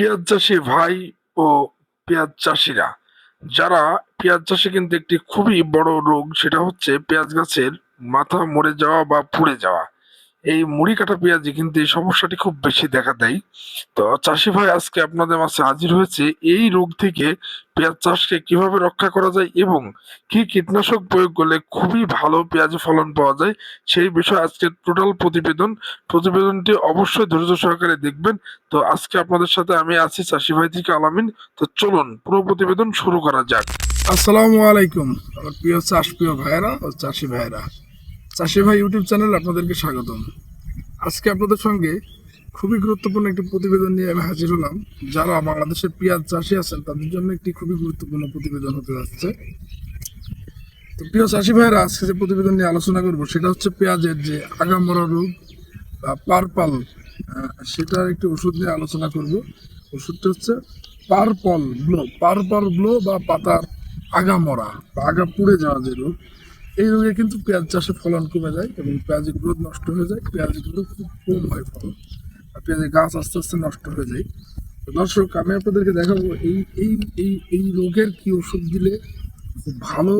পেঁয়াজ চাষি ভাই ও পেঁয়াজ চাষিরা, যারা পেঁয়াজ চাষে কিন্তু একটি খুবই বড় রোগ, সেটা হচ্ছে পেঁয়াজ গাছের মাথা মরে যাওয়া বা পুড়ে যাওয়া। এই মুড়ি কাটা পেঁয়াজে কিন্তু এই সমস্যাটি খুব বেশি দেখা দেয়। তো চাষি ভাই, আজকে আপনাদের মাঝে হাজির হয়েছে এই রোগ থেকে পেঁয়াজ চাষকে কীভাবে রক্ষা করা যায় এবং কি কীটনাশক প্রয়োগ করলে খুবই ভালো পেঁয়াজ ফলন পাওয়া যায় সেই বিষয়ে আজকে টোটাল প্রতিবেদন। প্রতিবেদনটি অবশ্যই ধৈর্য সহকারে দেখবেন। তো আজকে আপনাদের সাথে আমি আছি চাষি ভাই থেকে আলামিন। তো চলুন, পুরো প্রতিবেদন শুরু করা যাক। আসসালামু আলাইকুম, আমার প্রিয় চাষ প্রিয় ভাইয়েরা ও চাষি ভাইয়েরা। চাষি ভাই ইউটিউব চ্যানেল আপনাদেরকে স্বাগতম। আজকে আপনাদের সঙ্গে খুবই গুরুত্বপূর্ণ একটি প্রতিবেদন নিয়ে আমি হাজির হলাম, যারা বাংলাদেশের পেঁয়াজ চাষি আছেন, তাদের জন্য একটি খুবই গুরুত্বপূর্ণ প্রতিবেদন হতে যাচ্ছে। তো প্রিয় চাষি ভাইয়েরা, আজকে যে প্রতিবেদন নিয়ে আলোচনা করব, সেটা হচ্ছে পেঁয়াজের যে আগামরা রোগ বা পারপাল সেটার একটি ওষুধ নিয়ে আলোচনা করব। ওষুধটা হচ্ছে পারপল ব্লো পারপাল ব্লো বা পাতার আগামরা বা আগা পুড়ে যাওয়া যে রোগ এই রোগে কিন্তু পেঁয়াজ চাষে ফলন কমে যায় এবং পেঁয়াজের গ্রোথ নষ্ট হয়ে যায়। পেঁয়াজ কিন্তু খুব কম হয় ফলন। আর পেঁয়াজের গাছ আস্তে আস্তে নষ্ট হয়ে যায়। দর্শক, আমি আপনাদেরকে দেখাবো এই এই এই এই রোগের কি ওষুধ দিলে ভালো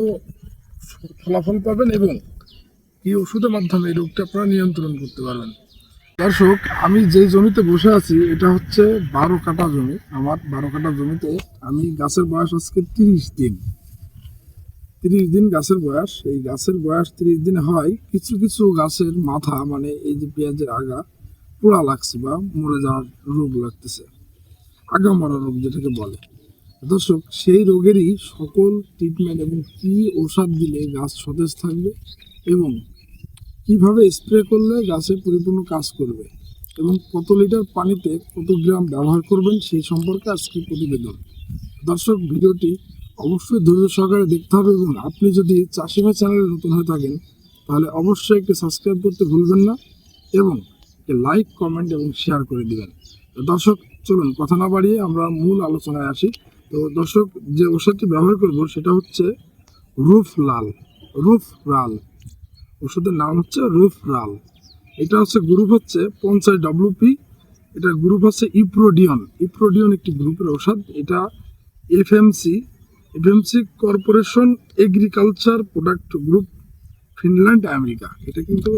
ফলাফল পাবেন এবং কি ওষুধের মাধ্যমে এই রোগটা আপনারা নিয়ন্ত্রণ করতে পারবেন। দর্শক, আমি যে জমিতে বসে আছি, এটা হচ্ছে বারো কাটা জমি। আমার বারো কাটা জমিতে আমি গাছের বয়স আজকে তিরিশ দিন। তিরিশ দিন গাছের বয়স, এই গাছের বয়স তিরিশ দিন হয়, কিছু কিছু গাছের মাথা মানে এই যে পেঁয়াজের আগা, পোড়া লাগছে বা মরে যাওয়ার রোগ লাগতেছে, আগা মরা রোগ যেটাকে বলে। দর্শক, সেই রোগেরই সকল ট্রিটমেন্ট এবং কি ঔষধ দিলে গাছ সতেজ থাকবে এবং কীভাবে স্প্রে করলে গাছে পরিপূর্ণ কাজ করবে এবং কত লিটার পানিতে কত গ্রাম ব্যবহার করবেন সেই সম্পর্কে আজকে প্রতিবেদন। দর্শক, ভিডিওটি অবশ্যই ধৈর্য সহকারে দেখতে হবে এবং আপনি যদি চাষি ভাই চ্যানেলে নতুন হয়ে থাকেন, তাহলে অবশ্যই একটি সাবস্ক্রাইব করতে ভুলবেন না এবং লাইক কমেন্ট এবং শেয়ার করে দিবেন। দর্শক, চলুন, কথা না বাড়িয়ে আমরা মূল আলোচনায় আসি। তো দর্শক, যে ওষুধটি ব্যবহার করব সেটা হচ্ছে রুফ লাল রুফ রাল ওষুধের নাম হচ্ছে রুফ রাল এটা হচ্ছে গ্রুপ হচ্ছে পঞ্চাশ ডব্লিউপি এটা গ্রুপ হচ্ছে ইপ্রোডিয়ন। ইপ্রোডিয়ন একটি গ্রুপের ওষুধ এটা FMC FMC corporation agriculture product group, Finland, America. এটা কিন্তু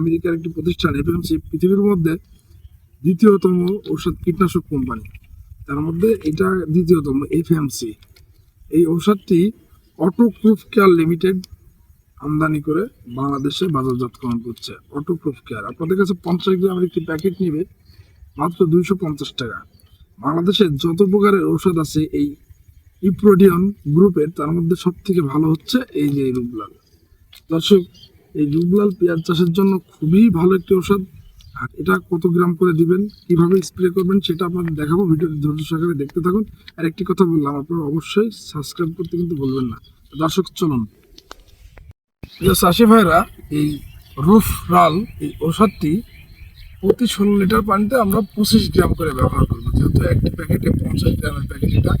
আমেরিকার একটি প্রতিষ্ঠান এফএমসি পৃথিবীর মধ্যে দ্বিতীয়তম ঔষধ কীটনাশক কোম্পানি। তার মধ্যে এটা দ্বিতীয়তম, এফএমসি। এই ঔষধটি অটোপ্রুফ কেয়ার লিমিটেড আমদানি করে বাংলাদেশে বাজারজাতকরণ করছে অটোপ্রুফ কেয়ার। আপনাদের কাছে পঞ্চাশ গ্রামের একটি প্যাকেট নিবে, মাত্র দুইশো পঞ্চাশ টাকা। বাংলাদেশে যত প্রকারের ঔষধ আছে, এই ইপ্রোডিয়ন গ্রুপের তার মধ্যে সব থেকে ভালো হচ্ছে এই যে রূপলাল। দর্শক, এই রূপলাল পেঁয়াজ চাষের জন্য খুবই ভালো একটি ঔষধ। আর এটা কত গ্রাম করে দিবেন, কীভাবে স্প্রে করবেন সেটা আপনাদের দেখাবো, ভিডিওটি ধৈর্য সহকারে দেখতে থাকুন। আর একটি কথা বললাম, আপনারা অবশ্যই সাবস্ক্রাইব করতে কিন্তু বলবেন না। দর্শক, চলুন। চাষি ভাইরা, এই রুফ রাল এই ওষুধটি প্রতি ষোলো লিটার পানিতে আমরা পঁচিশ গ্রাম করে ব্যবহার করব। যেহেতু একটি প্যাকেটে পঞ্চাশ গ্রামের প্যাকেট এটা।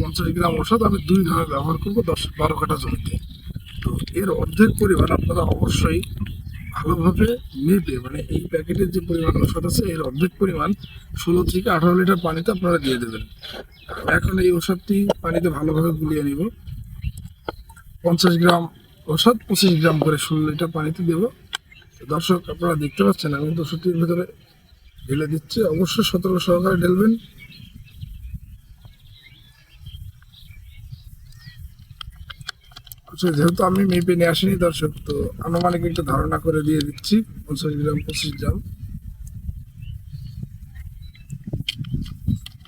পঞ্চাশ গ্রাম ওষুধ আমি দুই ধরনের ব্যবহার করব, দশ বারো কাটা জমিতে। তো এর অর্ধেক পরিমাণ আপনারা অবশ্যই ভালোভাবে মেপে মানে এই প্যাকেটের যে পরিমাণ ওষুধ আছে, এর অর্ধেক পরিমাণ ষোলো থেকে আঠারো লিটার পানিতে আপনারা দিয়ে দেবেন। এখন এই ওষুধটি পানিতে ভালোভাবে গুলিয়ে নিব। পঞ্চাশ গ্রাম ওষুধ পঁচিশ গ্রাম করে ষোলো লিটার পানিতে দেবো। দর্শক, আপনারা দেখতে পাচ্ছেন, আমি কিন্তু ওষুধটির ভিতরে ঢেলে দিচ্ছি। অবশ্যই সতর্ক সহকারে ঢেলবেন। যেহেতু আমি মেপে নিয়ে আসিনি দর্শক, তো আনুমানিক একটা ধারণা করে দিয়ে দিচ্ছি। পঞ্চাশ গ্রাম, পঁচিশ গ্রাম।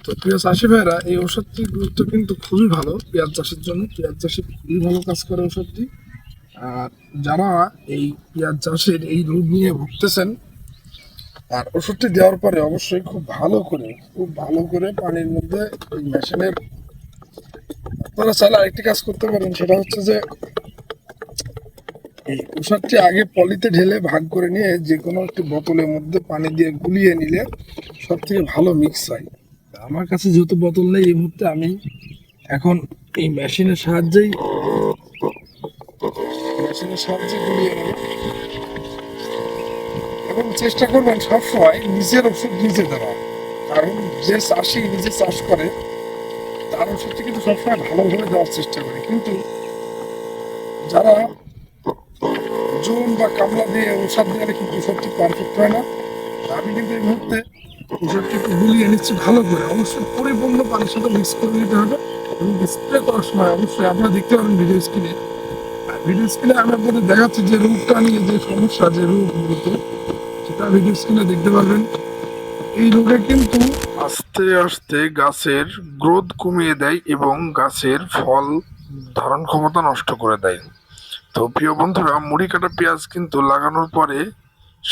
তো প্রিয় চাষি ভাইরা এই ওষুধটির গুরুত্ব কিন্তু খুবই ভালো পেঁয়াজ চাষের জন্য। পেঁয়াজ চাষে খুবই ভালো কাজ করে ওষুধটি আর যারা এই পেঁয়াজ চাষের এই রোগ নিয়ে ভুগতেছেন, আর ওষুধটি দেওয়ার পরে অবশ্যই খুব ভালো করে, খুব ভালো করে পানির মধ্যে মেশিনের আপনারা চাইলে আরেকটি কাজ করতে পারেন, সেটা হচ্ছে যে এই ওষুধটি আগে পলিতে ঢেলে ভাগ করে নিয়ে যে কোনো একটি বোতলের মধ্যে পানি দিয়ে গুলিয়ে নিলে সব থেকে ভালো মিক্স হয়। আমার কাছে যেহেতু বোতল নেই, এই মুহূর্তে আমি এখন এই মেশিনের সাহায্যেই মেশিনের সাহায্যে গুলিয়ে নেব এবং চেষ্টা করবেন সবসময় নিজের ওষুধ নিজে দেওয়া কারণ যে চাষি নিজে চাষ করে তার ওষুধটা কিন্তু সবসময় ভালোভাবে দেওয়ার চেষ্টা করে। কিন্তু যারা জোন বা কামলা দিয়ে ওষুধ দেওয়ালে কিন্তু ওষুধটি পারফেক্ট হয় না। আমি কিন্তু এই মুহূর্তে ওষুধটি একটু গুলিয়ে নিচ্ছি ভালো করে। অবশ্যই পরিপূর্ণ পানির সাথে মিক্স করে নিতে হবে এবং স্প্রে করার সময় অবশ্যই আপনারা দেখতে পাবেন ভিডিও স্ক্রিনে ভিডিও স্ক্রিনে আমি আপনাদের দেখাচ্ছি যে রোগটা নিয়ে যে সমস্যা, যে রোগ মূলত, সেটা ভিডিও স্ক্রিনে দেখতে পারবেন এই রোগে কিন্তু আস্তে আস্তে গাছের গ্রোথ কমিয়ে দেয় এবং গাছের ফল ধারণ ক্ষমতা নষ্ট করে দেয়। তো প্রিয় বন্ধুরা, মুড়ি কাটা পেঁয়াজ কিন্তু লাগানোর পরে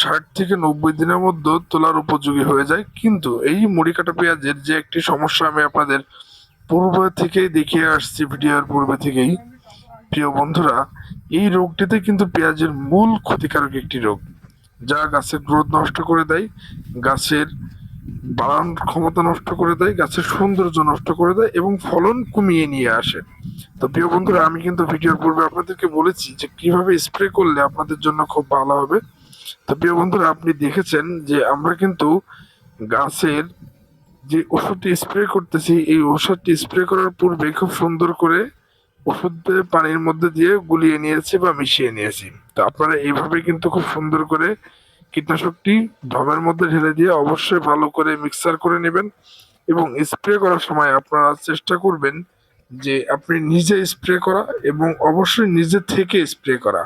ষাট থেকে নব্বই দিনের মধ্যে তোলার উপযোগী হয়ে যায়। কিন্তু এই মুড়ি কাটা পেঁয়াজের যে একটি সমস্যা আমি আপনাদের পূর্ব থেকেই দেখিয়ে আসছি, ভিডিওর পূর্বে থেকেই। প্রিয় বন্ধুরা, এই রোগটিতে কিন্তু পেঁয়াজের মূল ক্ষতিকারক একটি রোগ, যা গাছের গ্রোথ নষ্ট করে দেয়। গাছের বাড়ানোর ক্ষমতা নষ্ট করে দেয়, গাছের সৌন্দর্য নষ্ট করে দেয় এবং ফলন কমিয়ে নিয়ে আসে। তো প্রিয় বন্ধুরা, আমি কিন্তু ভিডিওর পূর্বে আপনাদেরকে বলেছি যে কীভাবে স্প্রে করলে আপনাদের জন্য খুব ভালো হবে। তো প্রিয় বন্ধুরা, আপনি দেখেছেন যে আমরা কিন্তু গাছের যে ওষুধটি স্প্রে করতেছি, এই ওষুধটি স্প্রে করার পূর্বে খুব সুন্দর করে ওষুধ পানির মধ্যে দিয়ে গুলিয়ে নিয়েছি বা মিশিয়ে নিয়েছি। তো আপনারা এইভাবে কিন্তু খুব সুন্দর করে কীটনাশকটি ঢবের মধ্যে ঢেলে দিয়ে অবশ্যই ভালো করে মিক্সার করে নেবেন এবং স্প্রে করার সময় আপনারা চেষ্টা করবেন যে আপনি নিজে স্প্রে করা এবং অবশ্যই নিজে থেকে স্প্রে করা।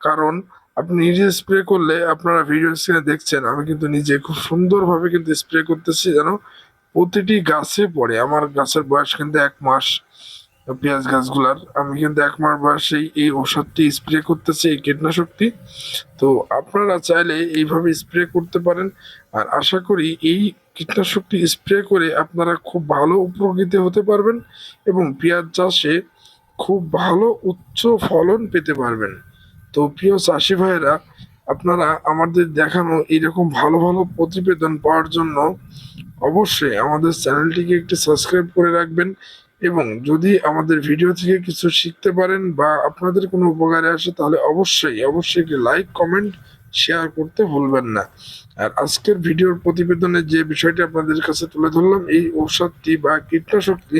কারণ আপনি নিজে স্প্রে করলে আপনারা ভিডিও স্ক্রিনে দেখছেন, আমি কিন্তু নিজে খুব সুন্দরভাবে কিন্তু স্প্রে করতেছি যেন প্রতিটি গাছে পড়ে। আমার গাছের বয়স কিন্তু এক মাস। পেঁয়াজ গাছগুলার। আমি কিন্তু এক মাস বয়সেই এই ওষুধটি স্প্রে করতেছি, এই কীটনাশকটি। তো আপনারা চাইলে এইভাবে স্প্রে করতে পারেন। আর আশা করি এই কীটনাশকটি স্প্রে করে আপনারা খুব ভালো উপকৃত হতে পারবেন এবং পেঁয়াজ চাষে খুব ভালো উচ্চ ফলন পেতে পারবেন। তো প্রিয় চাষি ভাইয়েরা, আপনারা আমাদের দেখানো এরকম ভালো ভালো প্রতিবেদন পাওয়ার জন্য অবশ্যই আমাদের চ্যানেলটিকে একটু সাবস্ক্রাইব করে রাখবেন। এবং যদি আমাদের ভিডিও থেকে কিছু শিখতে পারেন বা আপনাদের কোনো উপকারে আসে, তাহলে অবশ্যই অবশ্যই একটি লাইক কমেন্ট শেয়ার করতে ভুলবেন না। আর আজকের ভিডিওর প্রতিবেদনে যে বিষয়টি আপনাদের কাছে তুলে ধরলাম, এই ঔষধটি বা কীটনাশকটি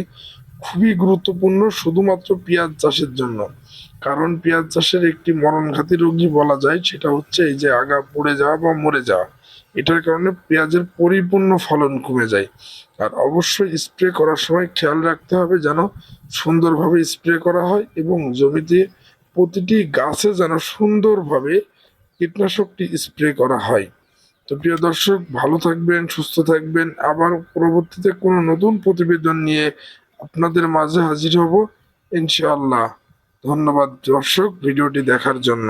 খুবই গুরুত্বপূর্ণ শুধুমাত্র পেঁয়াজ চাষের জন্য। কারণ পেঁয়াজ চাষের একটি মরণঘাতী রোগী বলা যায়, সেটা হচ্ছে এই যে আগা পড়ে যাওয়া বা মরে যাওয়া। এটার কারণে পেঁয়াজের পরিপূর্ণ ফলন কমে যায়। আর অবশ্যই স্প্রে করার সময় খেয়াল রাখতে হবে যেন সুন্দরভাবে স্প্রে করা হয় এবং জমিতে প্রতিটি গাছে যেন সুন্দরভাবে কীটনাশকটি স্প্রে করা হয়। তো প্রিয় দর্শক, ভালো থাকবেন, সুস্থ থাকবেন। আবার পরবর্তীতে কোনো নতুন প্রতিবেদন নিয়ে আপনাদের মাঝে হাজির হব। ইনশাআল্লাহ। ধন্যবাদ দর্শক, ভিডিওটি দেখার জন্য।